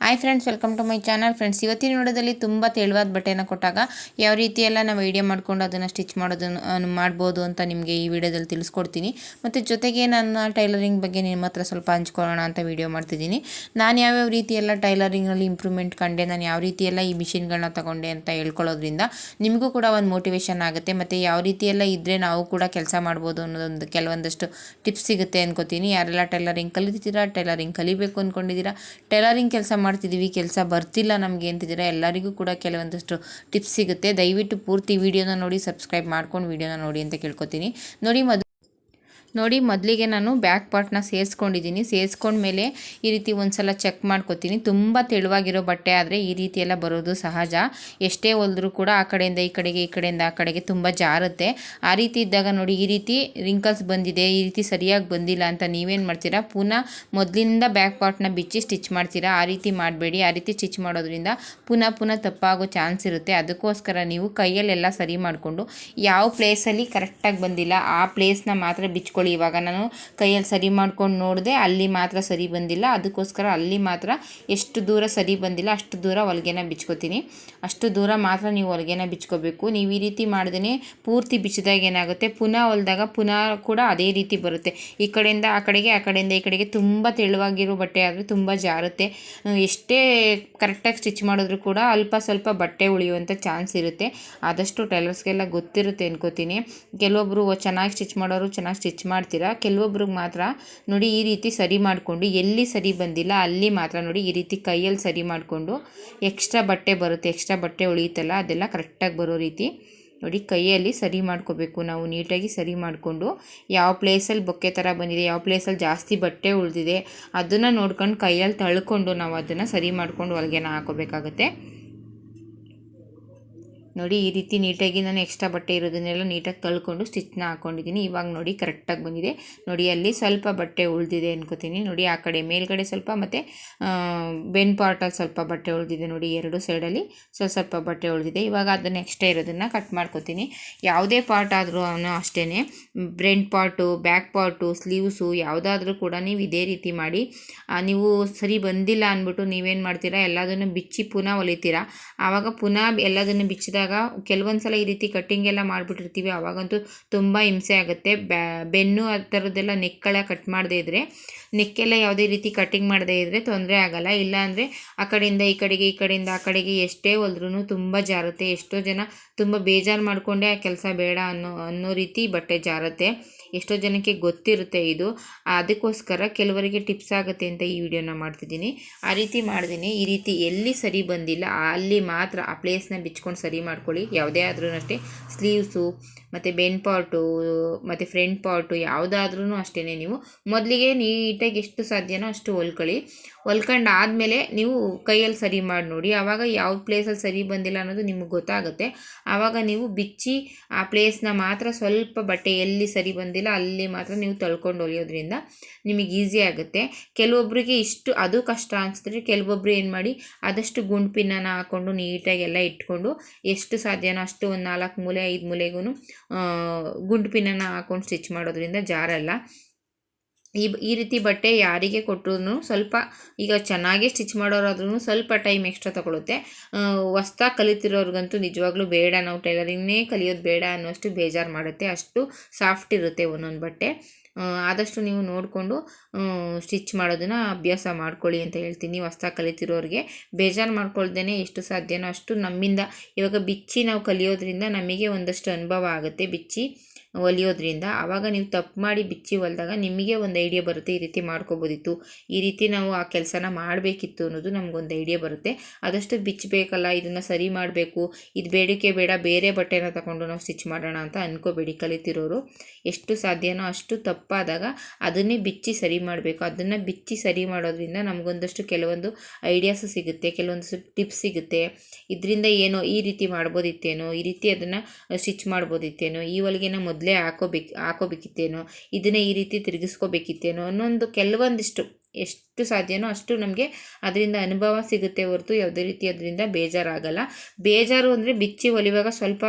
Hi friends welcome to my channel friends ಇವತ್ತಿನ ವಿಡಿಯೋದಲ್ಲಿ ತುಂಬ ತೆಳುವಾದ ಬಟ್ಟೆನ ಕೊಟ್ಟಾಗ ಯಾವ ರೀತಿ ಎಲ್ಲ ನಾವು ಐಡಿಯಾ ಮಾಡ್ಕೊಂಡು ಅದನ್ನು ಸ್ಟಿಚ್ ಮಾಡೋದನ್ನು ಮಾಡ್ಬೋದು ಅಂತ ನಿಮಗೆ ಈ ವಿಡಿಯೋದಲ್ಲಿ ತಿಳಿಸ್ಕೊಡ್ತೀನಿ. ಮತ್ತು ಜೊತೆಗೆ ನನ್ನ ಟೈಲರಿಂಗ್ ಬಗ್ಗೆ ನಿಮ್ಮ ಹತ್ರ ಸ್ವಲ್ಪ ಹಂಚ್ಕೊಳ್ಳೋಣ ಅಂತ ವಿಡಿಯೋ ಮಾಡ್ತಿದ್ದೀನಿ. ನಾನು ಯಾವ್ಯಾವ ರೀತಿ ಎಲ್ಲ ಟೈಲರಿಂಗಲ್ಲಿ ಇಂಪ್ರೂವ್ಮೆಂಟ್ ಕಂಡೆ, ನಾನು ಯಾವ ರೀತಿ ಎಲ್ಲ ಈ ಮಿಷಿನ್ಗಳನ್ನ ತಗೊಂಡೆ ಅಂತ ಹೇಳ್ಕೊಳ್ಳೋದ್ರಿಂದ ನಿಮಗೂ ಕೂಡ ಒಂದು ಮೋಟಿವೇಶನ್ ಆಗುತ್ತೆ. ಮತ್ತು ಯಾವ ರೀತಿ ಎಲ್ಲ ಇದ್ದರೆ ನಾವು ಕೂಡ ಕೆಲಸ ಮಾಡ್ಬೋದು ಅನ್ನೋದೊಂದು ಕೆಲವೊಂದಷ್ಟು ಟಿಪ್ಸ್ ಸಿಗುತ್ತೆ ಅನ್ಕೋತೀನಿ. ಯಾರೆಲ್ಲ ಟೈಲರಿಂಗ್ ಕಲಿತೀರಾ ಟೈಲರಿಂಗ್ ಕಲಿಬೇಕು ಅಂದ್ಕೊಂಡಿದ್ದೀರಾ ಟೈಲರಿಂಗ್ ಕೆಲಸ ಮಾಡ್ತಿದ್ದೀವಿ ಕೆಲಸ ಬರ್ತಿಲ್ಲ ನಮಗೆ ಅಂತಿದ್ದೀರಾ, ಎಲ್ಲರಿಗೂ ಕೂಡ ಕೆಲವೊಂದಷ್ಟು ಟಿಪ್ಸ್ ಸಿಗುತ್ತೆ. ದಯವಿಟ್ಟು ಪೂರ್ತಿ ವೀಡಿಯೋನ ನೋಡಿ, ಸಬ್ಸ್ಕ್ರೈಬ್ ಮಾಡ್ಕೊಂಡು ವೀಡಿಯೋನ ನೋಡಿ ಅಂತ ಕೇಳ್ಕೊತೀನಿ. ನೋಡಿ ನೋಡಿ, ಮೊದಲಿಗೆ ನಾನು ಬ್ಯಾಕ್ ಪಾರ್ಟ್ನ ಸೇರಿಸ್ಕೊಂಡಿದ್ದೀನಿ. ಸೇರಿಸ್ಕೊಂಡ್ಮೇಲೆ ಈ ರೀತಿ ಒಂದು ಸಲ ಚೆಕ್ ಮಾಡ್ಕೊತೀನಿ. ತುಂಬ ತೆಳುವಾಗಿರೋ ಬಟ್ಟೆ ಆದರೆ ಈ ರೀತಿ ಎಲ್ಲ ಬರೋದು ಸಹಜ. ಎಷ್ಟೇ ಹೊಲಿದ್ರೂ ಕೂಡ ಆ ಕಡೆಯಿಂದ, ಈ ಕಡೆಗೆ, ಈ ಕಡೆಯಿಂದ, ಆ ಕಡೆಗೆ ತುಂಬ ಜಾರುತ್ತೆ. ಆ ರೀತಿ ಇದ್ದಾಗ ನೋಡಿ, ಈ ರೀತಿ ರಿಂಕಲ್ಸ್ ಬಂದಿದೆ, ಈ ರೀತಿ ಸರಿಯಾಗಿ ಬಂದಿಲ್ಲ ಅಂತ ನೀವೇನು ಮಾಡ್ತೀರಾ? ಪುನಃ ಮೊದಲಿಂದ ಬ್ಯಾಕ್ ಪಾರ್ಟ್ನ ಬಿಚ್ಚಿ ಸ್ಟಿಚ್ ಮಾಡ್ತೀರಾ? ಆ ರೀತಿ ಮಾಡಬೇಡಿ. ಆ ರೀತಿ ಸ್ಟಿಚ್ ಮಾಡೋದ್ರಿಂದ ಪುನಃ ಪುನಃ ತಪ್ಪಾಗೋ ಚಾನ್ಸ್ ಇರುತ್ತೆ. ಅದಕ್ಕೋಸ್ಕರ ನೀವು ಕೈಯಲ್ಲೆಲ್ಲ ಸರಿ ಮಾಡಿಕೊಂಡು ಯಾವ ಪ್ಲೇಸಲ್ಲಿ ಕರೆಕ್ಟಾಗಿ ಬಂದಿಲ್ಲ, ಆ ಪ್ಲೇಸ್ನ ಮಾತ್ರ ಬಿಚ್ಕೊಳ್ಳಿ. ಇವಾಗ ನಾನು ಕೈಯಲ್ಲಿ ಸರಿ ಮಾಡ್ಕೊಂಡು ನೋಡಿದೆ ಅಲ್ಲಿ ಮಾತ್ರ ಸರಿ ಬಂದಿಲ್ಲ. ಅದಕ್ಕೋಸ್ಕರ ಅಲ್ಲಿ ಮಾತ್ರ ಎಷ್ಟು ದೂರ ಸರಿ ಬಂದಿಲ್ಲ ಅಷ್ಟು ದೂರ ಹೊಲಿಗೆನ ಬಿಚ್ಕೋತೀನಿ. ಅಷ್ಟು ದೂರ ಮಾತ್ರ ನೀವು ಹೊಲಿಗೆನ ಬಿಚ್ಕೋಬೇಕು. ನೀವು ಈ ರೀತಿ ಮಾಡಿದ್ರೆ ಪೂರ್ತಿ ಬಿಚ್ಚಿದಾಗ ಏನಾಗುತ್ತೆ? ಪುನಃ ಹೊಲಿದಾಗ ಪುನಃ ಕೂಡ ಅದೇ ರೀತಿ ಬರುತ್ತೆ. ಈ ಕಡೆಯಿಂದ, ಆ ಕಡೆಗೆ, ಆ ಕಡೆಯಿಂದ, ಈ ಕಡೆಗೆ ತುಂಬ ತೆಳುವಾಗಿರೋ ಬಟ್ಟೆ ಆದರೆ ತುಂಬ ಜಾರುತ್ತೆ. ಎಷ್ಟೇ ಕರೆಕ್ಟಾಗಿ ಸ್ಟಿಚ್ ಮಾಡಿದ್ರು ಕೂಡ ಅಲ್ಪ ಸ್ವಲ್ಪ ಬಟ್ಟೆ ಉಳಿಯುವಂಥ ಚಾನ್ಸ್ ಇರುತ್ತೆ. ಆದಷ್ಟು ಟೈಲರ್ಸ್ಗೆಲ್ಲ ಗೊತ್ತಿರುತ್ತೆ ಅನ್ಕೋತೀನಿ. ಕೆಲವೊಬ್ಬರು ಚೆನ್ನಾಗಿ ಸ್ಟಿಚ್ ಮಾಡೋರು ಚೆನ್ನಾಗಿ ಸ್ಟಿಚ್ ಮಾಡ್ತೀರಾ? ಕೆಲವೊಬ್ರಿಗೆ ಮಾತ್ರ ನೋಡಿ ಈ ರೀತಿ ಸರಿ ಮಾಡಿಕೊಂಡು ಎಲ್ಲಿ ಸರಿ ಬಂದಿಲ್ಲ ಅಲ್ಲಿ ಮಾತ್ರ ನೋಡಿ ಈ ರೀತಿ ಕೈಯಲ್ಲಿ ಸರಿ ಮಾಡಿಕೊಂಡು ಎಕ್ಸ್ಟ್ರಾ ಬಟ್ಟೆ ಬರುತ್ತೆ, ಎಕ್ಸ್ಟ್ರಾ ಬಟ್ಟೆ ಉಳಿಯುತ್ತಲ್ಲ ಅದೆಲ್ಲ ಕರೆಕ್ಟಾಗಿ ಬರೋ ರೀತಿ ನೋಡಿ ಕೈಯಲ್ಲಿ ಸರಿ ಮಾಡ್ಕೋಬೇಕು ನಾವು ನೀಟಾಗಿ ಸರಿ ಮಾಡಿಕೊಂಡು. ಯಾವ ಪ್ಲೇಸಲ್ಲಿ ಬೊಕ್ಕೆ ಥರ ಬಂದಿದೆ, ಯಾವ ಪ್ಲೇಸಲ್ಲಿ ಜಾಸ್ತಿ ಬಟ್ಟೆ ಉಳಿದಿದೆ ಅದನ್ನು ನೋಡ್ಕೊಂಡು ಕೈಯಲ್ಲಿ ತಳ್ಕೊಂಡು ನಾವು ಅದನ್ನು ಸರಿ ಮಾಡ್ಕೊಂಡು ಹೊಲಿಗೆನ ಹಾಕೋಬೇಕಾಗತ್ತೆ. ನೋಡಿ, ಈ ರೀತಿ ನೀಟಾಗಿ ನಾನು ಎಕ್ಸ್ಟ್ರಾ ಬಟ್ಟೆ ಇರೋದನ್ನೆಲ್ಲ ನೀಟಾಗಿ ತಳ್ಕೊಂಡು ಸ್ಟಿಚ್ನ ಹಾಕ್ಕೊಂಡಿದ್ದೀನಿ ಇವಾಗ ನೋಡಿ ಕರೆಕ್ಟಾಗಿ ಬಂದಿದೆ. ನೋಡಿ, ಅಲ್ಲಿ ಸ್ವಲ್ಪ ಬಟ್ಟೆ ಉಳಿದಿದೆ ಅನ್ಕೋತೀನಿ. ನೋಡಿ, ಆ ಕಡೆ ಮೇಲ್ಗಡೆ ಸ್ವಲ್ಪ ಮತ್ತು ಬೆನ್ ಪಾರ್ಟಲ್ಲಿ ಸ್ವಲ್ಪ ಬಟ್ಟೆ ಉಳಿದಿದೆ. ನೋಡಿ, ಎರಡು ಸೈಡಲ್ಲಿ ಸ್ವಲ್ಪ ಸ್ವಲ್ಪ ಬಟ್ಟೆ ಉಳಿದಿದೆ. ಇವಾಗ ಅದನ್ನು ಎಕ್ಸ್ಟ್ರಾ ಇರೋದನ್ನು ಕಟ್ ಮಾಡ್ಕೋತೀನಿ. ಯಾವುದೇ ಪಾರ್ಟ್ ಆದರೂ ಅಷ್ಟೇ front part back part sleeves ಯಾವುದಾದ್ರೂ ಕೂಡ ನೀವು ಇದೇ ರೀತಿ ಮಾಡಿ ನೀವು ಸರಿ ಬಂದಿಲ್ಲ ಅಂದ್ಬಿಟ್ಟು ನೀವೇನು ಮಾಡ್ತೀರಾ? ಎಲ್ಲದನ್ನು ಬಿಚ್ಚಿ ಪುನಃ ಹೊಲಿತೀರಾ ಆವಾಗ ಪುನಃ ಎಲ್ಲದನ್ನು ಬಿಚ್ಚಿದಾಗ ಕೆಲವೊಂದು ಸಲ ಈ ರೀತಿ ಕಟ್ಟಿಂಗ್ ಎಲ್ಲ ಮಾಡಿಬಿಟ್ಟಿರ್ತೀವಿ. ಆವಾಗಂತೂ ತುಂಬ ಹಿಂಸೆ ಆಗುತ್ತೆ. ಬೆನ್ನು ಆ ಥರದ್ದೆಲ್ಲ ನೆಕ್ಕೆಲ್ಲ ಕಟ್ ಮಾಡದೇ ಇದ್ದರೆ ನೆಕ್ಕೆಲ್ಲ ಯಾವುದೇ ರೀತಿ ಕಟ್ಟಿಂಗ್ ಮಾಡದೇ ಇದ್ದರೆ ತೊಂದರೆ ಆಗಲ್ಲ. ಇಲ್ಲ ಅಂದರೆ ಆ ಕಡೆಯಿಂದ ಈ ಕಡೆಗೆ, ಈ ಕಡೆಯಿಂದ ಆ ಕಡೆಗೆ ಎಷ್ಟೇ ಹೊಲ್ದ್ರೂ ತುಂಬ ಜಾರುತ್ತೆ. ಎಷ್ಟೋ ಜನ ತುಂಬ ಬೇಜಾರು ಮಾಡಿಕೊಂಡೇ ಆ ಕೆಲಸ ಬೇಡ ಅನ್ನೋ ಅನ್ನೋ ರೀತಿ ಬಟ್ಟೆ ಜಾರುತ್ತೆ. ಎಷ್ಟೋ ಜನಕ್ಕೆ ಗೊತ್ತಿರುತ್ತೆ ಇದು. ಅದಕ್ಕೋಸ್ಕರ ಕೆಲವರಿಗೆ ಟಿಪ್ಸ್ ಆಗುತ್ತೆ ಅಂತ ಈ ವಿಡಿಯೋನ ಮಾಡ್ತಿದ್ದೀನಿ. ಆ ರೀತಿ ಮಾಡ್ತೀನಿ ಈ ರೀತಿ ಎಲ್ಲಿ ಸರಿ ಬಂದಿಲ್ಲ, ಅಲ್ಲಿ ಮಾತ್ರ ಆ ಪ್ಲೇಸ್ನ ಬಿಚ್ಕೊಂಡು ಸರಿ ಮಾಡ್ಕೊಳ್ಳಿ. ಯಾವುದೇ ಆದ್ರೂ ಅಷ್ಟೇ. ಸ್ಲೀವ್ಸು ಮತ್ತು ಬೆನ್ ಪಾರ್ಟು ಮತ್ತು ಫ್ರಂಟ್ ಪಾರ್ಟು ಯಾವುದಾದ್ರೂ ಅಷ್ಟೇ ನೀವು. ಮೊದಲಿಗೆ ನೀಟಾಗಿ ಎಷ್ಟು ಸಾಧ್ಯನೋ ಅಷ್ಟು ಹೊಲ್ಕೊಳ್ಳಿ. ಹೊಲ್ಕೊಂಡು ಆದಮೇಲೆ ನೀವು ಕೈಯಲ್ಲಿ ಸರಿ ಮಾಡಿ ನೋಡಿ. ಆವಾಗ ಯಾವ ಪ್ಲೇಸಲ್ಲಿ ಸರಿ ಬಂದಿಲ್ಲ ಅನ್ನೋದು ನಿಮಗೆ ಗೊತ್ತಾಗುತ್ತೆ. ಆವಾಗ ನೀವು ಬಿಚ್ಚಿ ಆ ಪ್ಲೇಸ್ನ ಮಾತ್ರ ಸ್ವಲ್ಪ ಬಟ್ಟೆ ಎಲ್ಲಿ ಸರಿ ಬಂದಿಲ್ಲ, ಅಲ್ಲಿ ಮಾತ್ರ ನೀವು ತಳ್ಕೊಂಡು ಹೊಲಿಯೋದ್ರಿಂದ ನಿಮಗೆ ಈಸಿ ಆಗುತ್ತೆ. ಕೆಲವೊಬ್ಬರಿಗೆ ಇಷ್ಟು, ಅದು ಕಷ್ಟ ಅನಿಸಿದ್ರೆ ಕೆಲವೊಬ್ಬರು ಏನು ಮಾಡಿ, ಆದಷ್ಟು ಗುಂಡು ಪಿನ್ನನ್ನು ಹಾಕ್ಕೊಂಡು ನೀಟಾಗಿ ಎಲ್ಲ ಇಟ್ಕೊಂಡು ಎಷ್ಟು ಸಾಧ್ಯನೋ ಅಷ್ಟು ಒಂದು ನಾಲ್ಕು ಮೂಲೆ, ಐದು ಮೂಲೆಗೂ ಗುಂಡು ಪಿನ್ನನ್ನು ಹಾಕ್ಕೊಂಡು ಸ್ಟಿಚ್ ಮಾಡೋದ್ರಿಂದ ಜಾರಲ್ಲ. ಈ ಈ ರೀತಿ ಬಟ್ಟೆ ಯಾರಿಗೆ ಕೊಟ್ಟರು ಸ್ವಲ್ಪ ಈಗ ಚೆನ್ನಾಗಿ ಸ್ಟಿಚ್ ಮಾಡೋರಾದ್ರೂ ಸ್ವಲ್ಪ ಟೈಮ್ ಎಕ್ಸ್ಟ್ರಾ ತಗೊಳುತ್ತೆ. ಹೊಸ್ದಾಗಿ ಕಲಿತಿರೋರ್ಗಂತೂ ನಿಜವಾಗ್ಲೂ ಬೇಡ. ನಾವು ಟೈಲರಿಂಗ್ನೇ ಕಲಿಯೋದು ಬೇಡ ಅನ್ನೋಷ್ಟು ಬೇಜಾರು ಮಾಡುತ್ತೆ. ಅಷ್ಟು ಸಾಫ್ಟ್ ಇರುತ್ತೆ ಒಂದೊಂದು ಬಟ್ಟೆ. ಆದಷ್ಟು ನೀವು ನೋಡಿಕೊಂಡು ಸ್ಟಿಚ್ ಮಾಡೋದನ್ನು ಅಭ್ಯಾಸ ಮಾಡ್ಕೊಳ್ಳಿ ಅಂತ ಹೇಳ್ತೀನಿ. ಹೊಸ್ದಾಗಿ ಕಲಿತಿರೋರಿಗೆ ಬೇಜಾರು ಮಾಡ್ಕೊಳ್ದೇ ಎಷ್ಟು ಸಾಧ್ಯನೋ ಅಷ್ಟು ನಮ್ಮಿಂದ ಇವಾಗ ಬಿಚ್ಚಿ ನಾವು ಕಲಿಯೋದ್ರಿಂದ ನಮಗೆ ಒಂದಷ್ಟು ಅನುಭವ ಆಗುತ್ತೆ. ಬಿಚ್ಚಿ ಹೊಲಿಯೋದ್ರಿಂದ ಆವಾಗ ನೀವು ತಪ್ಪು ಮಾಡಿ ಬಿಚ್ಚಿ ಹೊಲಿದಾಗ ನಿಮಗೆ ಒಂದು ಐಡಿಯಾ ಬರುತ್ತೆ, ಈ ರೀತಿ ಮಾಡ್ಕೋಬೋದಿತ್ತು. ಈ ರೀತಿ ನಾವು ಆ ಕೆಲಸನ ಮಾಡಬೇಕಿತ್ತು ಅನ್ನೋದು ನಮಗೊಂದು ಐಡಿಯಾ ಬರುತ್ತೆ. ಆದಷ್ಟು ಬಿಚ್ಚಬೇಕಲ್ಲ, ಇದನ್ನು ಸರಿ ಮಾಡಬೇಕು. ಇದು ಬೇಡಿಕೆ ಬೇಡ, ಬೇರೆ ಬಟ್ಟೆನ ತಗೊಂಡು ನಾವು ಸ್ಟಿಚ್ ಮಾಡೋಣ ಅಂತ ಅನ್ಕೋಬೇಡಿ ಕಲಿತಿರೋರು. ಎಷ್ಟು ಸಾಧ್ಯನೋ ಅಷ್ಟು ತಪ್ಪಾದಾಗ ಅದನ್ನೇ ಬಿಚ್ಚಿ ಸರಿ ಮಾಡಬೇಕು. ಅದನ್ನು ಬಿಚ್ಚಿ ಸರಿ ಮಾಡೋದ್ರಿಂದ ನಮಗೊಂದಷ್ಟು ಕೆಲವೊಂದು ಐಡಿಯಾಸ್ ಸಿಗುತ್ತೆ ಕೆಲವೊಂದು ಟಿಪ್ಸ್ ಸಿಗುತ್ತೆ. ಇದರಿಂದ ಏನೋ ಈ ರೀತಿ ಮಾಡ್ಬೋದಿತ್ತೇನೋ, ಈ ರೀತಿ ಅದನ್ನು ಸ್ಟಿಚ್ ಮಾಡ್ಬೋದಿತ್ತೇನೋ, ಈ ಹೊಲಿಗೆನ ಮೊದಲೇ ಹಾಕೋಬೇಕು, ಹಾಕೋಬೇಕಿತ್ತೇನೋ, ಇದನ್ನೇ ಈ ರೀತಿ ತಿರುಗಿಸ್ಕೋಬೇಕಿತ್ತೇನೋ ಅನ್ನೊಂದು ಕೆಲವೊಂದಿಷ್ಟು, ಎಷ್ಟು ಸಾಧ್ಯನೋ ಅಷ್ಟು ನಮಗೆ ಅದರಿಂದ ಅನುಭವ ಸಿಗುತ್ತೆ ಹೊರತು ಯಾವುದೇ ರೀತಿ ಅದರಿಂದ ಬೇಜಾರಾಗಲ್ಲ. ಬೇಜಾರು ಅಂದರೆ ಬಿಚ್ಚಿ ಹೊಲಿವಾಗ ಸ್ವಲ್ಪ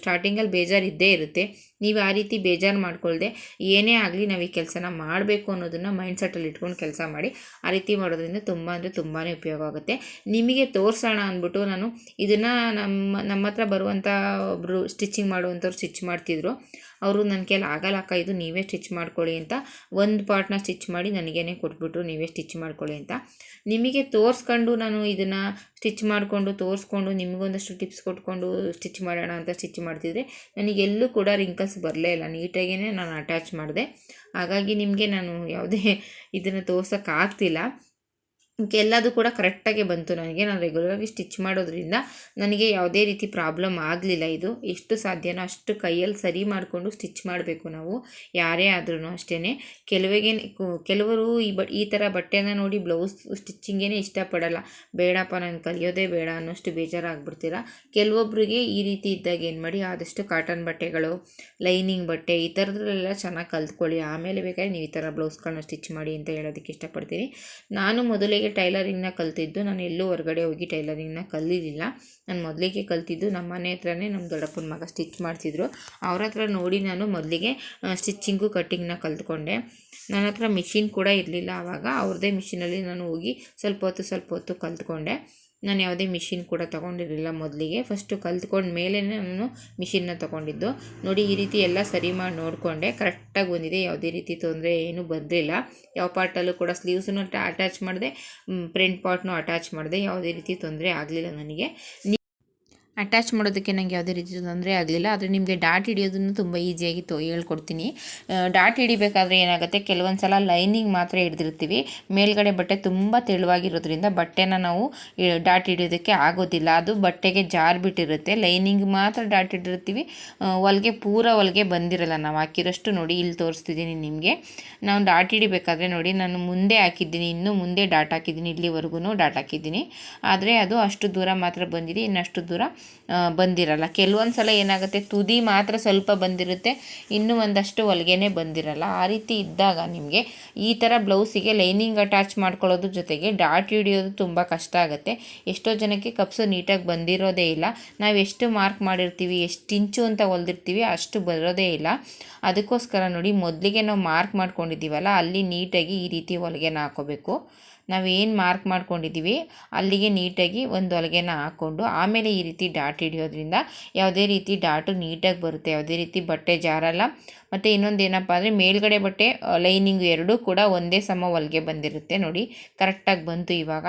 ಸ್ಟಾರ್ಟಿಂಗಲ್ಲಿ ಬೇಜಾರು ಇದ್ದೇ ಇರುತ್ತೆ. ನೀವು ಆ ರೀತಿ ಬೇಜಾರು ಮಾಡ್ಕೊಳ್ದೆ ಏನೇ ಆಗಲಿ ನಾವು ಈ ಕೆಲಸನ ಮಾಡಬೇಕು ಅನ್ನೋದನ್ನು ಮೈಂಡ್ಸೆಟ್ಟಲ್ಲಿ ಇಟ್ಕೊಂಡು ಕೆಲಸ ಮಾಡಿ ಆ ರೀತಿ ಮಾಡೋದ್ರಿಂದ ತುಂಬ ಅಂದರೆ ತುಂಬಾ ಉಪಯೋಗ ಆಗುತ್ತೆ. ನಿಮಗೆ ತೋರಿಸೋಣ ಅಂದ್ಬಿಟ್ಟು ನಾನು ಇದನ್ನು ನಮ್ಮ ನಮ್ಮ ಹತ್ರ ಬರುವಂಥ ಒಬ್ಬರು ಸ್ಟಿಚಿಂಗ್ ಮಾಡುವಂಥವ್ರು ಸ್ಟಿಚ್ ಮಾಡ್ತಿದ್ರು. ಅವರು ನನ್ನ ಕೈಲಿ ಆಗಲ್ಲಕ್ಕ ಇದು ನೀವೇ ಸ್ಟಿಚ್ ಮಾಡ್ಕೊಳ್ಳಿ ಅಂತ ಒಂದು ಪಾರ್ಟ್ನ ಸ್ಟಿಚ್ ಮಾಡಿ ನನಗೇನೆ ಕೊಟ್ಬಿಟ್ರು, ನೀವೇ ಸ್ಟಿಚ್ ಮಾಡ್ಕೊಳ್ಳಿ ಅಂತ. ನಿಮಗೆ ತೋರಿಸ್ಕೊಂಡು ನಾನು ಇದನ್ನು ಸ್ಟಿಚ್ ಮಾಡಿಕೊಂಡು, ತೋರಿಸ್ಕೊಂಡು, ನಿಮಗೊಂದಷ್ಟು ಟಿಪ್ಸ್ ಕೊಟ್ಕೊಂಡು ಸ್ಟಿಚ್ ಮಾಡೋಣ ಅಂತ ಸ್ಟಿಚ್ ಮಾಡ್ತಿದ್ರೆ ನನಗೆಲ್ಲೂ ಕೂಡ ರಿಂಕಲ್ಸ್ ಬರಲೇ ಇಲ್ಲ ನೀಟಾಗೇ ನಾನು ಅಟ್ಯಾಚ್ ಮಾಡಿದೆ. ಹಾಗಾಗಿ ನಿಮಗೆ ನಾನು ಯಾವುದೇ ಇದನ್ನು ತೋರ್ಸೋಕ್ಕಾಗ್ತಿಲ್ಲ ಎಲ್ಲದು ಕೂಡ ಕರೆಕ್ಟಾಗೆ ಬಂತು ನನಗೆ. ನಾನು ರೆಗ್ಯುಲರಾಗಿ ಸ್ಟಿಚ್ ಮಾಡೋದ್ರಿಂದ ನನಗೆ ಯಾವುದೇ ರೀತಿ ಪ್ರಾಬ್ಲಮ್ ಆಗಲಿಲ್ಲ ಇದು. ಎಷ್ಟು ಸಾಧ್ಯನೋ ಅಷ್ಟು ಕೈಯಲ್ಲಿ ಸರಿ ಮಾಡಿಕೊಂಡು ಸ್ಟಿಚ್ ಮಾಡಬೇಕು ನಾವು. ಯಾರೇ ಆದ್ರೂ ಅಷ್ಟೇ ಕೆಲವಿಗೆ ಕೆಲವರು ಈ ಬ, ಈ ಥರ ಬಟ್ಟೆನ ನೋಡಿ ಬ್ಲೌಸ್ ಸ್ಟಿಚ್ಚಿಂಗೇ ಇಷ್ಟಪಡಲ್ಲ. ಬೇಡಪ್ಪ, ನಾನು ಕಲಿಯೋದೇ ಬೇಡ ಅನ್ನೋಷ್ಟು ಬೇಜಾರಾಗ್ಬಿಡ್ತೀರ. ಕೆಲವೊಬ್ಬರಿಗೆ ಈ ರೀತಿ ಇದ್ದಾಗ ಏನು ಮಾಡಿ? ಆದಷ್ಟು ಕಾಟನ್ ಬಟ್ಟೆಗಳು ಲೈನಿಂಗ್ ಬಟ್ಟೆ ಈ ಥರದ್ರಲ್ಲೆಲ್ಲ ಚೆನ್ನಾಗಿ ಕಲ್ತ್ಕೊಳ್ಳಿ. ಆಮೇಲೆ ಬೇಕಾದ್ರೆ ನೀವು ಈ ಥರ ಬ್ಲೌಸ್ಗಳನ್ನ ಸ್ಟಿಚ್ ಮಾಡಿ ಅಂತ ಹೇಳೋದಕ್ಕೆ ಇಷ್ಟಪಡ್ತೀನಿ. ನಾನು ಮೊದಲಿಗೆ ಟೈಲರಿಂಗ್ನ ಕಲ್ತಿದ್ದು. ನಾನು ಎಲ್ಲೂ ಹೊರಗಡೆ ಹೋಗಿ ಟೈಲರಿಂಗ್ನ ಕಲಿಲಿಲ್ಲ ನಾನು ಮೊದಲಿಗೆ ಕಲ್ತಿದ್ದು ನಮ್ಮ ಮನೆ ಹತ್ರನೇ ನಮ್ಮ ದೊಡ್ಡಪ್ಪನ ಮಗ ಸ್ಟಿಚ್ ಮಾಡ್ತಿದ್ರು. ಅವ್ರ ಹತ್ರ ನೋಡಿ ನಾನು ಮೊದಲಿಗೆ ಸ್ಟಿಚ್ಚಿಂಗು ಕಟ್ಟಿಂಗ್ನ ಕಲ್ತ್ಕೊಂಡೆ. ನನ್ನ ಹತ್ರ ಮಿಷಿನ್ ಕೂಡ ಇರಲಿಲ್ಲ ಆವಾಗ ಅವ್ರದ್ದೇ ಮಿಷಿನಲ್ಲಿ ನಾನು ಹೋಗಿ ಸ್ವಲ್ಪ ಹೊತ್ತು ಸ್ವಲ್ಪ ಹೊತ್ತು ಕಲ್ತ್ಕೊಂಡೆ. ನಾನು ಯಾವುದೇ ಮಿಷಿನ್ ಕೂಡ ತೊಗೊಂಡಿರಲಿಲ್ಲ ಮೊದಲಿಗೆ. ಫಸ್ಟು ಕಲ್ತ್ಕೊಂಡ ಮೇಲೆ ನಾನು ಮಿಷಿನ್ನ ತೊಗೊಂಡಿದ್ದು. ನೋಡಿ, ಈ ರೀತಿ ಎಲ್ಲ ಸರಿ ಮಾಡಿ ನೋಡಿಕೊಂಡೆ. ಕರೆಕ್ಟಾಗಿ ಬಂದಿದೆ. ಯಾವುದೇ ರೀತಿ ತೊಂದರೆ ಏನೂ ಬಂದಿಲ್ಲ. ಯಾವ ಪಾರ್ಟಲ್ಲೂ ಕೂಡ ಸ್ಲೀವ್ಸನ್ನು ಅಟ್ಯಾಚ್ ಮಾಡಿದೆ ಪ್ರಿಂಟ್ ಪಾರ್ಟ್ನೂ ಅಟ್ಯಾಚ್ ಮಾಡಿದೆ. ಯಾವುದೇ ರೀತಿ ತೊಂದರೆ ಆಗಲಿಲ್ಲ ನನಗೆ. ಅಟ್ಯಾಚ್ ಮಾಡೋದಕ್ಕೆ ನನಗೆ ಯಾವುದೇ ರೀತಿ ತೊಂದರೆ ಆಗಲಿಲ್ಲ. ಆದರೆ ನಿಮಗೆ ಡಾಟ್ ಹಿಡಿಯೋದನ್ನು ತುಂಬ ಈಸಿಯಾಗಿ ತೋ ಹೇಳ್ಕೊಡ್ತೀನಿ. ಡಾಟ್ ಹಿಡಿಬೇಕಾದ್ರೆ ಏನಾಗುತ್ತೆ? ಕೆಲವೊಂದು ಸಲ ಲೈನಿಂಗ್ ಮಾತ್ರ ಹಿಡ್ದಿರ್ತೀವಿ. ಮೇಲ್ಗಡೆ ಬಟ್ಟೆ ತುಂಬ ತೆಳುವಾಗಿರೋದ್ರಿಂದ ಬಟ್ಟೆನ ನಾವು ಡಾಟ್ ಹಿಡಿಯೋದಕ್ಕೆ ಆಗೋದಿಲ್ಲ. ಅದು ಬಟ್ಟೆಗೆ ಜಾರ್ ಬಿಟ್ಟಿರುತ್ತೆ. ಲೈನಿಂಗ್ ಮಾತ್ರ ಡಾಟ್ ಹಿಡಿರ್ತೀವಿ ಹೊಲಿಗೆ ಪೂರ ಹೊಲಿಗೆ ಬಂದಿರಲ್ಲ. ನಾವು ಹಾಕಿರೋಷ್ಟು ನೋಡಿ ಇಲ್ಲಿ ತೋರಿಸ್ತಿದ್ದೀನಿ ನಿಮಗೆ. ನಾವು ಡಾಟ್ ಹಿಡಿಬೇಕಾದ್ರೆ ನೋಡಿ ನಾನು ಮುಂದೆ ಹಾಕಿದ್ದೀನಿ. ಇನ್ನೂ ಮುಂದೆ ಡಾಟ್ ಹಾಕಿದ್ದೀನಿ. ಇಲ್ಲಿವರೆಗೂ ಡಾಟ್ ಹಾಕಿದ್ದೀನಿ. ಆದರೆ ಅದು ಅಷ್ಟು ದೂರ ಮಾತ್ರ ಬಂದಿದೆ. ಇನ್ನಷ್ಟು ದೂರ ಬಂದಿರಲ್ಲ. ಕೆಲವೊಂದು ಸಲ ಏನಾಗುತ್ತೆ, ತುದಿ ಮಾತ್ರ ಸ್ವಲ್ಪ ಬಂದಿರುತ್ತೆ, ಇನ್ನೂ ಒಂದಷ್ಟು ಹೊಲಿಗೆನೇ ಬಂದಿರಲ್ಲ. ಆ ರೀತಿ ಇದ್ದಾಗ ನಿಮಗೆ ಈ ಥರ ಬ್ಲೌಸಿಗೆ ಲೈನಿಂಗ್ ಅಟ್ಯಾಚ್ ಮಾಡ್ಕೊಳ್ಳೋದ್ರ ಜೊತೆಗೆ ಡಾಟ್ ಹಿಡಿಯೋದು ತುಂಬ ಕಷ್ಟ ಆಗುತ್ತೆ. ಎಷ್ಟೋ ಜನಕ್ಕೆ ಕಪ್ಸು ನೀಟಾಗಿ ಬಂದಿರೋದೇ ಇಲ್ಲ. ನಾವು ಎಷ್ಟು ಮಾರ್ಕ್ ಮಾಡಿರ್ತೀವಿ, ಎಷ್ಟು ಇಂಚು ಅಂತ ಹೊಲ್ದಿರ್ತೀವಿ, ಅಷ್ಟು ಬರೋದೇ ಇಲ್ಲ. ಅದಕ್ಕೋಸ್ಕರ ನೋಡಿ, ಮೊದಲಿಗೆ ನಾವು ಮಾರ್ಕ್ ಮಾಡ್ಕೊಂಡಿದ್ದೀವಲ್ಲ, ಅಲ್ಲಿ ನೀಟಾಗಿ ಈ ರೀತಿ ಹೊಲಿಗೆನ ಹಾಕೋಬೇಕು. ನಾವೇನು ಮಾರ್ಕ್ ಮಾಡ್ಕೊಂಡಿದ್ದೀವಿ ಅಲ್ಲಿಗೆ ನೀಟಾಗಿ ಒಂದು ಹೊಲಿಗೆನ ಹಾಕ್ಕೊಂಡು, ಆಮೇಲೆ ಈ ರೀತಿ ಡಾಟ್ ಹಿಡಿಯೋದ್ರಿಂದ, ಯಾವುದೇ ರೀತಿ ಡಾಟು ನೀಟಾಗಿ ಬರುತ್ತೆ, ಯಾವುದೇ ರೀತಿ ಬಟ್ಟೆ ಜಾರಲ್ಲ ಮತ್ತು ಇನ್ನೊಂದು ಏನಪ್ಪ ಅಂದರೆ ಮೇಲ್ಗಡೆ ಬಟ್ಟೆ ಲೈನಿಂಗ್ ಎರಡೂ ಕೂಡ ಒಂದೇ ಸಮ ಹೊಲಿಗೆ ಬಂದಿರುತ್ತೆ ನೋಡಿ. ಕರೆಕ್ಟಾಗಿ ಬಂತು ಇವಾಗ.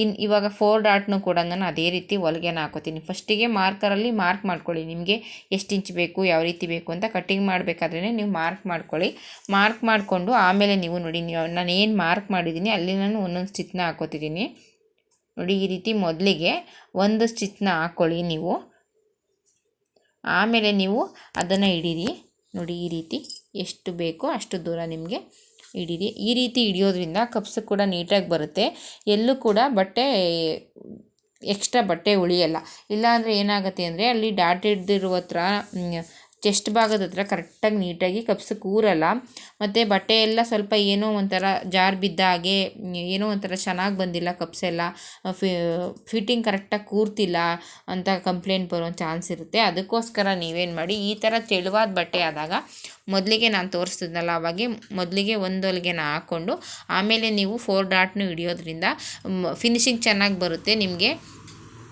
ಇನ್ನು ಇವಾಗ ಫೋರ್ ಡಾಟ್ನು ಕೂಡ ನಾನು ಅದೇ ರೀತಿ ಹೊಲಿಗೆನ ಹಾಕೋತೀನಿ. ಫಸ್ಟಿಗೆ ಮಾರ್ಕರಲ್ಲಿ ಮಾರ್ಕ್ ಮಾಡ್ಕೊಳ್ಳಿ. ನಿಮಗೆ ಎಷ್ಟು ಇಂಚ್ ಬೇಕು, ಯಾವ ರೀತಿ ಬೇಕು ಅಂತ ಕಟ್ಟಿಂಗ್ ಮಾಡಬೇಕಾದ್ರೆ ನೀವು ಮಾರ್ಕ್ ಮಾಡ್ಕೊಳ್ಳಿ. ಮಾರ್ಕ್ ಮಾಡಿಕೊಂಡು ಆಮೇಲೆ ನೀವು ನೋಡಿ, ನೀವು ನಾನು ಏನು ಮಾರ್ಕ್ ಮಾಡಿದ್ದೀನಿ ಅಲ್ಲಿ ನಾನು ಒಂದೊಂದು ಸ್ಟಿಚ್ನ ಹಾಕೋತಿದ್ದೀನಿ. ನೋಡಿ, ಈ ರೀತಿ ಮೊದಲಿಗೆ ಒಂದು ಸ್ಟಿಚ್ನ ಹಾಕ್ಕೊಳ್ಳಿ ನೀವು. ಆಮೇಲೆ ನೀವು ಅದನ್ನು ಹಿಡೀರಿ. ನೋಡಿ ಈ ರೀತಿ ಎಷ್ಟು ಬೇಕೋ ಅಷ್ಟು ದೂರ ನಿಮಗೆ ಹಿಡೀರಿ. ಈ ರೀತಿ ಹಿಡಿಯೋದ್ರಿಂದ ಕಪ್ಸು ಕೂಡ ನೀಟಾಗಿ ಬರುತ್ತೆ. ಎಲ್ಲೂ ಕೂಡ ಬಟ್ಟೆ ಎಕ್ಸ್ಟ್ರಾ ಬಟ್ಟೆ ಉಳಿಯಲ್ಲ. ಇಲ್ಲಾಂದರೆ ಏನಾಗುತ್ತೆ ಅಂದರೆ ಅಲ್ಲಿ ಡಾಟ್ ಹಿಡ್ದಿರೋ ಹತ್ರ ಚೆಸ್ಟ್ ಭಾಗದ ಹತ್ರ ಕರೆಕ್ಟಾಗಿ ನೀಟಾಗಿ ಕಪ್ಸ್ ಕೂರಲ್ಲ. ಮತ್ತು ಬಟ್ಟೆ ಎಲ್ಲ ಸ್ವಲ್ಪ ಏನೋ ಒಂಥರ ಜಾರ್ ಬಿದ್ದ ಹಾಗೆ, ಏನೋ ಒಂಥರ ಚೆನ್ನಾಗಿ ಬಂದಿಲ್ಲ ಕಪ್ಸ್ ಎಲ್ಲ. ಫಿಟ್ಟಿಂಗ್ ಕರೆಕ್ಟಾಗಿ ಕೂರ್ತಿಲ್ಲ ಅಂತ ಕಂಪ್ಲೇಂಟ್ ಬರೋ ಚಾನ್ಸ್ ಇರುತ್ತೆ. ಅದಕ್ಕೋಸ್ಕರ ನೀವೇನು ಮಾಡಿ, ಈ ಥರ ತೆಳುವಾದ ಬಟ್ಟೆ ಆದಾಗ ಮೊದಲಿಗೆ ನಾನು ತೋರಿಸ್ತಿದ್ನಲ್ಲ, ಅವಾಗೆ ಮೊದಲಿಗೆ ಒಂದು ಹೊಲಿಗೆನ ಹಾಕ್ಕೊಂಡು ಆಮೇಲೆ ನೀವು ಫೋರ್ ಡಾಟ್ನು ಹಿಡಿಯೋದ್ರಿಂದ ಫಿನಿಶಿಂಗ್ ಚೆನ್ನಾಗಿ ಬರುತ್ತೆ ನಿಮಗೆ.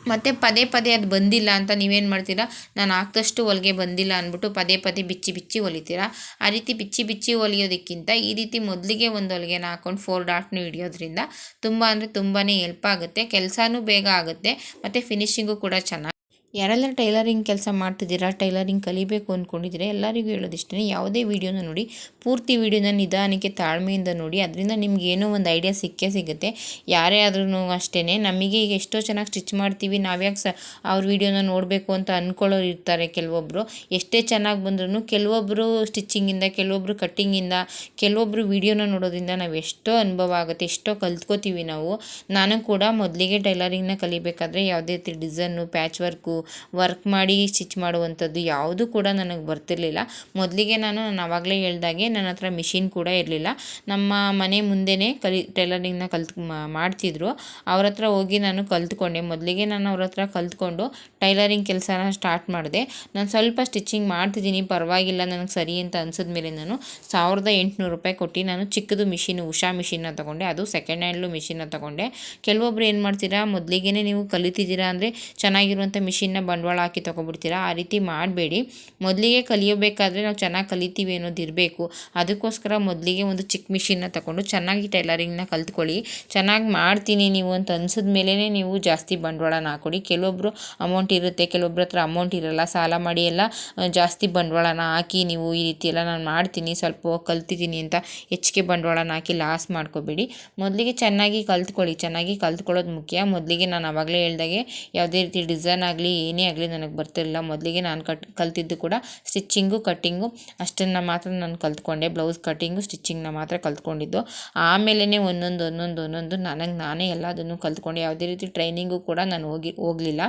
ಮತ್ತು ಪದೇ ಪದೇ ಅದು ಬಂದಿಲ್ಲ ಅಂತ ನೀವೇನು ಮಾಡ್ತೀರಾ? ನಾನು ಹಾಕ್ದಷ್ಟು ಹೊಲಿಗೆ ಬಂದಿಲ್ಲ ಅಂದ್ಬಿಟ್ಟು ಪದೇ ಪದೇ ಬಿಚ್ಚಿ ಬಿಚ್ಚಿ ಹೊಲಿತೀರಾ? ಆ ರೀತಿ ಬಿಚ್ಚಿ ಬಿಚ್ಚಿ ಹೊಲಿಯೋದಕ್ಕಿಂತ ಈ ರೀತಿ ಮೊದಲಿಗೆ ಒಂದು ಹೊಲಿಗೆನ ಹಾಕ್ಕೊಂಡು ಫೋರ್ ಡಾಟ್ನು ಹಿಡಿಯೋದ್ರಿಂದ ತುಂಬ ಅಂದರೆ ತುಂಬಾ ಹೆಲ್ಪ್ ಆಗುತ್ತೆ. ಕೆಲಸನೂ ಬೇಗ ಆಗುತ್ತೆ. ಮತ್ತು ಫಿನಿಷಿಂಗು ಕೂಡ ಚೆನ್ನಾಗಿ ಯಾರೆಲ್ಲ ಟೈಲರಿಂಗ್ ಕೆಲಸ ಮಾಡ್ತಿದ್ದೀರಾ, ಟೈಲರಿಂಗ್ ಕಲಿಬೇಕು ಅಂದ್ಕೊಂಡಿದ್ರೆ ಎಲ್ಲರಿಗೂ ಹೇಳೋದಿಷ್ಟೇ ಯಾವುದೇ ವೀಡಿಯೋನ ನೋಡಿ, ಪೂರ್ತಿ ವೀಡಿಯೋನ ನಿಧಾನಕ್ಕೆ ತಾಳ್ಮೆಯಿಂದ ನೋಡಿ, ಅದರಿಂದ ನಿಮ್ಗೆ ಏನೋ ಒಂದು ಐಡಿಯಾ ಸಿಕ್ಕೇ ಸಿಗುತ್ತೆ. ಯಾರೇ ಆದ್ರೂ ಅಷ್ಟೇ ನಮಗೆ ಈಗ ಎಷ್ಟೋ ಚೆನ್ನಾಗಿ ಸ್ಟಿಚ್ ಮಾಡ್ತೀವಿ ನಾವ್ಯಾಕೆ ಸ ಅವ್ರ ವೀಡಿಯೋನ ನೋಡಬೇಕು ಅಂತ ಅಂದ್ಕೊಳ್ಳೋರು ಇರ್ತಾರೆ ಕೆಲವೊಬ್ಬರು ಎಷ್ಟೇ ಚೆನ್ನಾಗಿ ಬಂದ್ರೂ ಕೆಲವೊಬ್ಬರು ಸ್ಟಿಚ್ಚಿಂಗಿಂದ ಕೆಲವೊಬ್ಬರು ಕಟ್ಟಿಂಗಿಂದ ಕೆಲವೊಬ್ಬರು ವೀಡಿಯೋನ ನೋಡೋದ್ರಿಂದ ನಾವು ಎಷ್ಟೋ ಅನುಭವ ಆಗುತ್ತೆ, ಎಷ್ಟೋ ಕಲ್ತ್ಕೋತೀವಿ ನಾವು. ನಾನು ಕೂಡ ಮೊದಲಿಗೆ ಟೈಲರಿಂಗ್ನ ಕಲಿಬೇಕಾದ್ರೆ ಯಾವುದೇ ರೀತಿ ಡಿಸೈನು ಪ್ಯಾಚ್ ವರ್ಕು ವರ್ಕ್ ಮಾಡಿ ಸ್ಟಿಚ್ ಮಾಡುವಂಥದ್ದು ಯಾವುದೂ ಕೂಡ ನನಗೆ ಬರ್ತಿರಲಿಲ್ಲ. ಮೊದಲಿಗೆ ನಾನು ನಾನು ಆವಾಗಲೇ ಹೇಳ್ದಾಗೆ ನನ್ನ ಹತ್ರ ಮಿಷಿನ್ ಕೂಡ ಇರಲಿಲ್ಲ. ನಮ್ಮ ಮನೆ ಮುಂದೆನೇ ಕಲಿ ಟೈಲರಿಂಗ್ನ ಕಲ್ತು ಮಾಡ್ತಿದ್ರು. ಅವ್ರ ಹತ್ರ ಹೋಗಿ ನಾನು ಕಲ್ತ್ಕೊಂಡೆ. ಮೊದಲಿಗೆ ನಾನು ಅವ್ರ ಹತ್ರ ಕಲ್ತ್ಕೊಂಡು ಟೈಲರಿಂಗ್ ಕೆಲಸನ ಸ್ಟಾರ್ಟ್ ಮಾಡಿದೆ. ನಾನು ಸ್ವಲ್ಪ ಸ್ಟಿಚಿಂಗ್ ಮಾಡ್ತಿದ್ದೀನಿ, ಪರವಾಗಿಲ್ಲ, ನನಗೆ ಸರಿ ಅಂತ ಅನ್ಸಿದ ಮೇಲೆ ನಾನು ಸಾವಿರದ ಎಂಟುನೂರು ರೂಪಾಯಿ ಕೊಟ್ಟು ನಾನು ಚಿಕ್ಕದು ಮಿಷಿನ್, ಉಷಾ ಮಿಷಿನ್ನ ತೊಗೊಂಡೆ. ಅದು ಸೆಕೆಂಡ್ ಹ್ಯಾಂಡ್ಲು ಮಿಷಿನ್ನ ತೊಗೊಂಡೆ. ಕೆಲವೊಬ್ರು ಏನು ಮಾಡ್ತೀರಾ ಮೊದಲಿಗೆ ನೀವು ಕಲಿತಿದ್ದೀರಾ ಅಂದರೆ ಚೆನ್ನಾಗಿರುವಂಥ ಮಿಷಿನ್ನ ಬಂಡವಾಳ ಹಾಕಿ ತೊಗೊಬಿಡ್ತೀರಾ ಆ ರೀತಿ ಮಾಡಬೇಡಿ. ಮೊದಲಿಗೆ ಕಲಿಯಬೇಕಾದ್ರೆ ನಾವು ಚೆನ್ನಾಗಿ ಕಲಿತೀವಿ ಅನ್ನೋದು ಇರಬೇಕು. ಅದಕ್ಕೋಸ್ಕರ ಮೊದಲಿಗೆ ಒಂದು ಚಿಕ್ಕ ಮಿಷಿನ್ನ ತಗೊಂಡು ಚೆನ್ನಾಗಿ ಟೈಲರಿಂಗ್ನ ಕಲ್ತ್ಕೊಳ್ಳಿ. ಚೆನ್ನಾಗಿ ಮಾಡ್ತೀನಿ ನೀವು ಅಂತ ಅನ್ಸಿದ ಮೇಲೇ ನೀವು ಜಾಸ್ತಿ ಬಂಡವಾಳನ ಹಾಕೊಡಿ ಕೆಲವೊಬ್ಬರು ಅಮೌಂಟ್ ಇರುತ್ತೆ ಕೆಲವೊಬ್ಬರ ಹತ್ರ ಅಮೌಂಟ್ ಇರಲ್ಲ, ಸಾಲ ಮಾಡಿ ಎಲ್ಲ ಜಾಸ್ತಿ ಬಂಡವಾಳನ ಹಾಕಿ ನೀವು ಈ ರೀತಿ ಎಲ್ಲ ನಾನು ಮಾಡ್ತೀನಿ, ಸ್ವಲ್ಪ ಕಲ್ತಿದ್ದೀನಿ ಅಂತ ಹೆಚ್ಚಿಗೆ ಬಂಡವಾಳನ ಹಾಕಿ ಲಾಸ್ ಮಾಡ್ಕೋಬೇಡಿ. ಮೊದಲಿಗೆ ಚೆನ್ನಾಗಿ ಕಲ್ತ್ಕೊಳ್ಳಿ. ಚೆನ್ನಾಗಿ ಕಲ್ತ್ಕೊಳ್ಳೋದು ಮುಖ್ಯ. ಮೊದಲಿಗೆ ನಾನು ಆವಾಗಲೇ ಹೇಳ್ದಾಗೆ ಯಾವುದೇ ರೀತಿ ಡಿಸೈನ್ ಆಗಲಿ ಏನೇ ಆಗಲಿ ನನಗೆ ಬರ್ತಿರಲಿಲ್ಲ. ಮೊದಲಿಗೆ ನಾನು ಕಟ್, ಕಲ್ತಿದ್ದು ಕೂಡ ಸ್ಟಿಚ್ಚಿಂಗು, ಕಟ್ಟಿಂಗು ಅಷ್ಟನ್ನು ಮಾತ್ರ ನಾನು ಕಲ್ತ್ಕೊಂಡೆ. ಬ್ಲೌಸ್ ಕಟ್ಟಿಂಗು, ಸ್ಟಿಚ್ಚಿಂಗ್ನ ಮಾತ್ರ ಕಲ್ತ್ಕೊಂಡಿದ್ದು. ಆಮೇಲೆ ಒಂದೊಂದು ಒಂದೊಂದು ಒಂದೊಂದು ನನಗೆ ನಾನೇ ಎಲ್ಲದನ್ನು ಕಲ್ತ್ಕೊಂಡೆ. ಯಾವುದೇ ರೀತಿ ಟ್ರೈನಿಂಗು ಕೂಡ ನಾನು ಹೋಗಿ, ಹೋಗಲಿಲ್ಲ.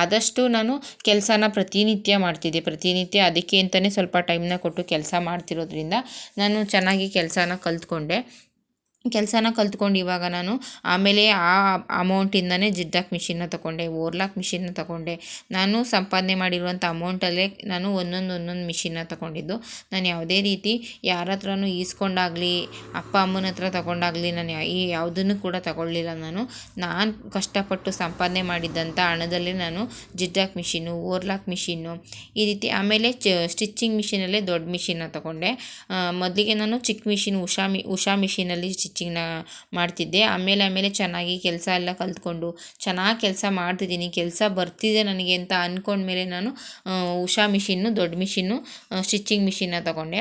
ಆದಷ್ಟು ನಾನು ಕೆಲಸನ ಪ್ರತಿನಿತ್ಯ ಮಾಡ್ತಿದ್ದೆ. ಪ್ರತಿನಿತ್ಯ ಅದಕ್ಕೆ ಅಂತಲೇ ಸ್ವಲ್ಪ ಟೈಮ್ನ ಕೊಟ್ಟು ಕೆಲಸ ಮಾಡ್ತಿರೋದ್ರಿಂದ ನಾನು ಚೆನ್ನಾಗಿ ಕೆಲಸನ ಕಲ್ತ್ಕೊಂಡೆ. ಕೆಲಸನ ಕಲ್ತ್ಕೊಂಡು ಇವಾಗ ನಾನು. ಆಮೇಲೆ ಆ ಅಮೌಂಟಿಂದನೇ ಜಿದ್ದಾಕ್ ಮಿಷಿನ್ನ ತಗೊಂಡೆ ಓರ್ಲಾಕ್ ಮಿಷಿನ್ನ ತಗೊಂಡೆ ನಾನು ಸಂಪಾದನೆ ಮಾಡಿರುವಂಥ ಅಮೌಂಟಲ್ಲೇ ನಾನು ಒಂದೊಂದು ಒಂದೊಂದು ಮಿಷಿನ್ನ ತಗೊಂಡಿದ್ದು ನಾನು ಯಾವುದೇ ರೀತಿ ಯಾರ ಹತ್ರನೂ ಈಸ್ಕೊಂಡಾಗಲಿ, ಅಪ್ಪ ಅಮ್ಮನ ಹತ್ರ ತಗೊಂಡಾಗಲಿ ನಾನು ಈ ಯಾವುದನ್ನು ಕೂಡ ತಗೊಳ್ಳಿಲ್ಲ ನಾನು. ನಾನು ಕಷ್ಟಪಟ್ಟು ಸಂಪಾದನೆ ಮಾಡಿದ್ದಂಥ ಹಣದಲ್ಲೇ ನಾನು ಜಿದ್ದಾಕ್ ಮಿಷಿನ್ನು, ಓರ್ಲಾಕ್ ಮಿಷಿನ್ನು, ಈ ರೀತಿ ಆಮೇಲೆ ಚ, ಸ್ಟಿಚ್ಚಿಂಗ್ ಮಿಷಿನಲ್ಲೇ ದೊಡ್ಡ ಮಿಷಿನ್ನ ತಗೊಂಡೆ ಮೊದಲಿಗೆ ನಾನು ಚಿಕ್ಕ ಮಿಷಿನ್, ಉಷಾ ಮಿ, ಉಷಾ ಮಿಷಿನಲ್ಲಿ ಸ್ಟಿಚ್ಚಿಂಗ್ನ ಮಾಡ್ತಿದ್ದೆ. ಆಮೇಲೆ ಆಮೇಲೆ ಚೆನ್ನಾಗಿ ಕೆಲಸ ಎಲ್ಲ ಕಲ್ತ್ಕೊಂಡು ಚೆನ್ನಾಗಿ ಕೆಲಸ ಮಾಡ್ತಿದ್ದೀನಿ. ಕೆಲಸ ಬರ್ತಿದೆ ನನಗೆ ಅಂತ ಅಂದ್ಕೊಂಡ್ಮೇಲೆ ನಾನು ಉಷಾ ಮಿಷಿನ್ನು, ದೊಡ್ಡ ಮಿಷಿನ್ನು ಸ್ಟಿಚ್ಚಿಂಗ್ ಮಿಷಿನ್ನ ತೊಗೊಂಡೆ.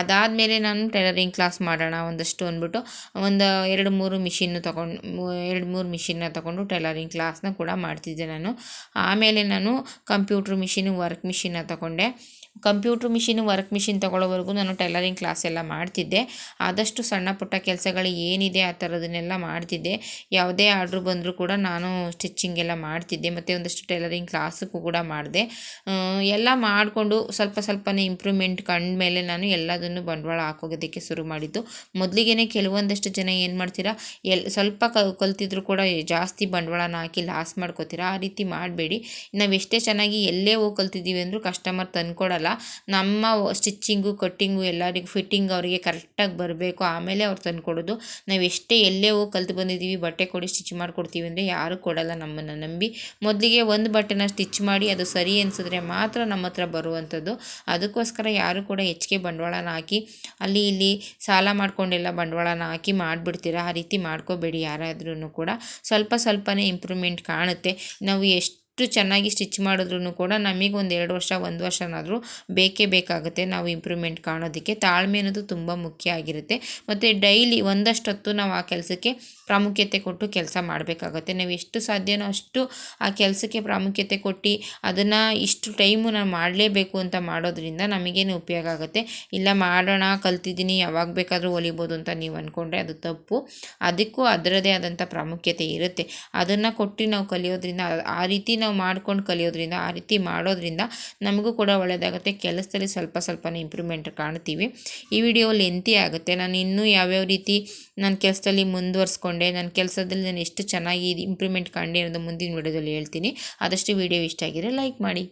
ಅದಾದಮೇಲೆ ನಾನು ಟೈಲರಿಂಗ್ ಕ್ಲಾಸ್ ಮಾಡೋಣ ಒಂದಷ್ಟು ಅಂದ್ಬಿಟ್ಟು ಒಂದು ಎರಡು ಮೂರು ಮಿಷಿನ್ನು ತೊಗೊಂಡು, ಎರಡು ಮೂರು ಮಿಷಿನ್ನ ತೊಗೊಂಡು ಟೈಲರಿಂಗ್ ಕ್ಲಾಸ್ನ ಕೂಡ ಮಾಡ್ತಿದ್ದೆ ನಾನು. ಆಮೇಲೆ ನಾನು ಕಂಪ್ಯೂಟ್ರ್ ಮಿಷಿನ್ನು, ವರ್ಕ್ ಮಿಷಿನ್ನ ತೊಗೊಂಡೆ. ಕಂಪ್ಯೂಟ್ರ್ ಮಿಷಿನು, ವರ್ಕ್ ಮಿಷಿನ್ ತೊಗೊಳ್ಳೋವರೆಗೂ ನಾನು ಟೈಲರಿಂಗ್ ಕ್ಲಾಸ್ ಎಲ್ಲ ಮಾಡ್ತಿದ್ದೆ. ಆದಷ್ಟು ಸಣ್ಣ ಪುಟ್ಟ ಕೆಲಸಗಳು ಏನಿದೆ ಆ ಥರದನ್ನೆಲ್ಲ ಮಾಡ್ತಿದ್ದೆ. ಯಾವುದೇ ಆರ್ಡ್ರ್ ಬಂದರೂ ಕೂಡ ನಾನು ಸ್ಟಿಚ್ಚಿಂಗ್ ಎಲ್ಲ ಮಾಡ್ತಿದ್ದೆ. ಮತ್ತು ಒಂದಷ್ಟು ಟೈಲರಿಂಗ್ ಕ್ಲಾಸಕ್ಕೂ ಕೂಡ ಮಾಡಿದೆ. ಎಲ್ಲ ಮಾಡಿಕೊಂಡು ಸ್ವಲ್ಪ ಸ್ವಲ್ಪನೇ ಇಂಪ್ರೂವ್ಮೆಂಟ್ ಕಂಡ ಮೇಲೆ ನಾನು ಎಲ್ಲದನ್ನು ಬಂಡವಾಳ ಹಾಕೋದಕ್ಕೆ ಶುರು ಮಾಡಿದ್ದು. ಮೊದಲಿಗೆ ಕೆಲವೊಂದಷ್ಟು ಜನ ಏನು ಮಾಡ್ತೀರಾ, ಎಲ್, ಸ್ವಲ್ಪ ಕಲ್ತಿದ್ರು ಕೂಡ ಜಾಸ್ತಿ ಬಂಡವಾಳನ ಹಾಕಿ ಲಾಸ್ ಮಾಡ್ಕೋತೀರಾ. ಆ ರೀತಿ ಮಾಡಬೇಡಿ. ನಾವು ಎಷ್ಟೇ ಚೆನ್ನಾಗಿ ಎಲ್ಲೇ ಹೋಗಿ ಕಲ್ತಿದ್ದೀವಿ ಅಂದರೂ ಕಸ್ಟಮರ್ ತಂದ್ಕೊಡಲ್ಲ. ನಮ್ಮ ಸ್ಟಿಚ್ಚಿಂಗು ಕಟ್ಟಿಂಗು ಎಲ್ಲರಿಗೂ ಫಿಟ್ಟಿಂಗ್ ಅವರಿಗೆ ಕರೆಕ್ಟಾಗಿ ಬರಬೇಕು. ಆಮೇಲೆ ಅವ್ರು ತಂದು ಕೊಡೋದು ನಾವು ಎಷ್ಟೇ ಎಲ್ಲೇ ಹೋಗಿ ಕಲ್ತು ಬಂದಿದ್ದೀವಿ, ಬಟ್ಟೆ ಕೊಡಿ ಸ್ಟಿಚ್ ಮಾಡಿಕೊಡ್ತೀವಿ ಅಂದರೆ ಯಾರೂ ಕೊಡಲ್ಲ ನಮ್ಮನ್ನು ನಂಬಿ. ಮೊದಲಿಗೆ ಒಂದು ಬಟ್ಟೆನ ಸ್ಟಿಚ್ ಮಾಡಿ ಅದು ಸರಿ ಅನಿಸಿದ್ರೆ ಮಾತ್ರ ನಮ್ಮ ಹತ್ರ ಬರುವಂಥದ್ದು. ಅದಕ್ಕೋಸ್ಕರ ಯಾರು ಕೂಡ ಹೆಚ್ಚಿಗೆ ಬಂಡವಾಳನ ಹಾಕಿ, ಅಲ್ಲಿ ಇಲ್ಲಿ ಸಾಲ ಮಾಡ್ಕೊಂಡೆಲ್ಲ ಬಂಡವಾಳನ ಹಾಕಿ ಮಾಡಿಬಿಡ್ತೀರಾ, ಆ ರೀತಿ ಮಾಡ್ಕೋಬೇಡಿ ಯಾರಾದ್ರೂ ಕೂಡ. ಸ್ವಲ್ಪ ಸ್ವಲ್ಪನೇ ಇಂಪ್ರೂವ್ಮೆಂಟ್ ಕಾಣುತ್ತೆ. ನಾವು ಎಷ್ಟು ಎಷ್ಟು ಚೆನ್ನಾಗಿ ಸ್ಟಿಚ್ ಮಾಡಿದ್ರೂ ಕೂಡ ನಮಗೆ ಒಂದು ಎರಡು ವರ್ಷ, ಒಂದು ವರ್ಷನಾದರೂ ಬೇಕೇ ಬೇಕಾಗುತ್ತೆ ನಾವು ಇಂಪ್ರೂವ್ಮೆಂಟ್ ಕಾಣೋದಕ್ಕೆ. ತಾಳ್ಮೆ ಅನ್ನೋದು ತುಂಬ ಮುಖ್ಯ ಆಗಿರುತ್ತೆ. ಮತ್ತು ಡೈಲಿ ಒಂದಷ್ಟೊತ್ತು ನಾವು ಆ ಕೆಲಸಕ್ಕೆ ಪ್ರಾಮುಖ್ಯತೆ ಕೊಟ್ಟು ಕೆಲಸ ಮಾಡಬೇಕಾಗತ್ತೆ. ನಾವು ಎಷ್ಟು ಸಾಧ್ಯನೋ ಅಷ್ಟು ಆ ಕೆಲಸಕ್ಕೆ ಪ್ರಾಮುಖ್ಯತೆ ಕೊಟ್ಟು ಅದನ್ನು ಇಷ್ಟು ಟೈಮು ನಾನು ಮಾಡಲೇಬೇಕು ಅಂತ ಮಾಡೋದ್ರಿಂದ ನಮಗೇನು ಉಪಯೋಗ ಆಗುತ್ತೆ. ಇಲ್ಲ ಮಾಡೋಣ, ಕಲ್ತಿದ್ದೀನಿ, ಯಾವಾಗ ಬೇಕಾದರೂ ಹೊಲಿಬೋದು ಅಂತ ನೀವು ಅಂದ್ಕೊಂಡ್ರೆ ಅದು ತಪ್ಪು. ಅದಕ್ಕೂ ಅದರದೇ ಆದಂಥ ಪ್ರಾಮುಖ್ಯತೆ ಇರುತ್ತೆ. ಅದನ್ನು ಕೊಟ್ಟು ನಾವು ಕಲಿಯೋದ್ರಿಂದ, ಆ ರೀತಿ ನಾವು ಮಾಡ್ಕೊಂಡು ಕಲಿಯೋದ್ರಿಂದ, ಆ ರೀತಿ ಮಾಡೋದ್ರಿಂದ ನಮಗೂ ಕೂಡ ಒಳ್ಳೆಯದಾಗುತ್ತೆ ಕೆಲಸದಲ್ಲಿ ಸ್ವಲ್ಪ ಸ್ವಲ್ಪನೇ ಇಂಪ್ರೂವ್ಮೆಂಟ್ ಕಾಣ್ತೀವಿ. ಈ ವಿಡಿಯೋ ಲೆಂತಿ ಆಗುತ್ತೆ. ನಾನು ಇನ್ನೂ ಯಾವ್ಯಾವ ರೀತಿ ನನ್ನ ಕೆಲಸದಲ್ಲಿ ಮುಂದುವರ್ಸ್ಕೊಂಡೆ ನನ್ನ ಕೆಲಸದಲ್ಲಿ ನಾನು ಎಷ್ಟು ಚೆನ್ನಾಗಿ ಇಂಪ್ರೂವ್ಮೆಂಟ್ ಕಂಡೆ ಅನ್ನೋದು ಮುಂದಿನ ವಿಡಿಯೋದಲ್ಲಿ ಹೇಳ್ತೀನಿ. ಆದಷ್ಟು ವಿಡಿಯೋ ಇಷ್ಟ ಆಗಿದ್ರೆ ಲೈಕ್ ಮಾಡಿ.